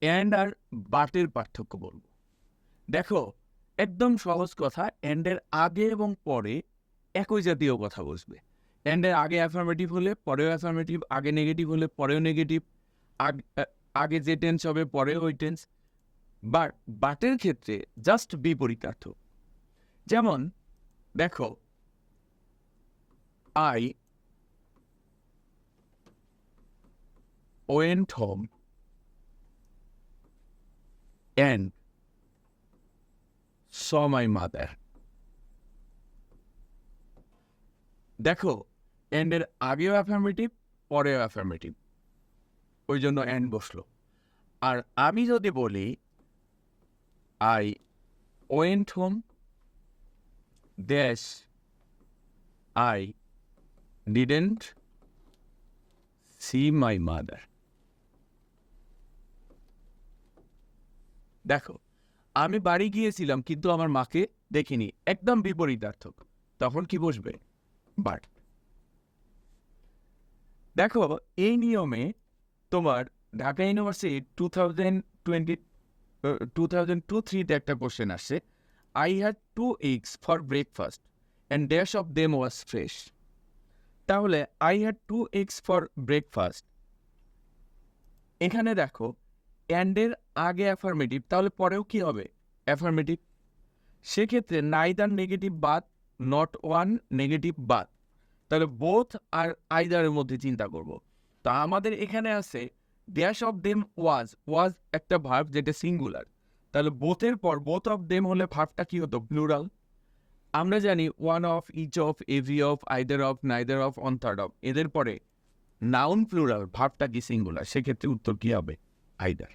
And আর বাটের পার্থক্য বলব। দেখো, একদম সহজ কথা অ্যান্ডের আগে এবং পরে একই জাতীয় কথা বসবে। অ্যান্ডের আগে অ্যাফার্মেটিভ হলে পরেও অ্যাফার্মেটিভ আগে নেগেটিভ হলে পরেও নেগেটিভ আগে যে টেন্স হবে পরেও ওই টেন্স বাট বাটের ক্ষেত্রে জাস্ট বিপরীতার্থ। যেমন, দেখো I went home and saw my mother. দেখো এন্ড এর আগেও অ্যাফার্মেটিভ পরেও অ্যাফার্মেটিভ ওই জন্য এন্ড বসল। আর আমি যদি বলি আই ওয়েন্ট হোম দেশ I didn't see my mother দেখো, আমি বাড়ি গিয়েছিলাম কিন্তু আমার মাকে দেখিনি, একদম বিপরীতার্থক। তখন কি বসবে? বাট। দেখো এই নিয়মে তোমার Dhaka university two thousand twenty two thousand two থ্রিতে একটা কোশ্চেন আসছে I had two eggs for breakfast and dash of them was fresh তাহলে I had two eggs for breakfast এখানে দেখো অ্যান্ডের আগে অ্যাফার্মেটিভ তাহলে পরেও কি হবে? অ্যাফার্মেটিভ সেক্ষেত্রে নাইদার নেগেটিভ বাদ নট ওয়ান নেগেটিভ বাদ। তাহলে বোথ আর আইদারের মধ্যে চিন্তা করব। তা আমাদের এখানে আছে dash of them was was একটা ভার্ব যেটা সিঙ্গুলার তাহলে বোথের পর বোথ অফ দেম হলে ভার্বটা কি হতো? প্লুরাল আমরা জানি one of each of every of either of neither of on third of এদের পরে নাউন প্লুরাল ভার্বটা কি সিঙ্গুলার সেক্ষেত্রে উত্তর কি হবে? আইদার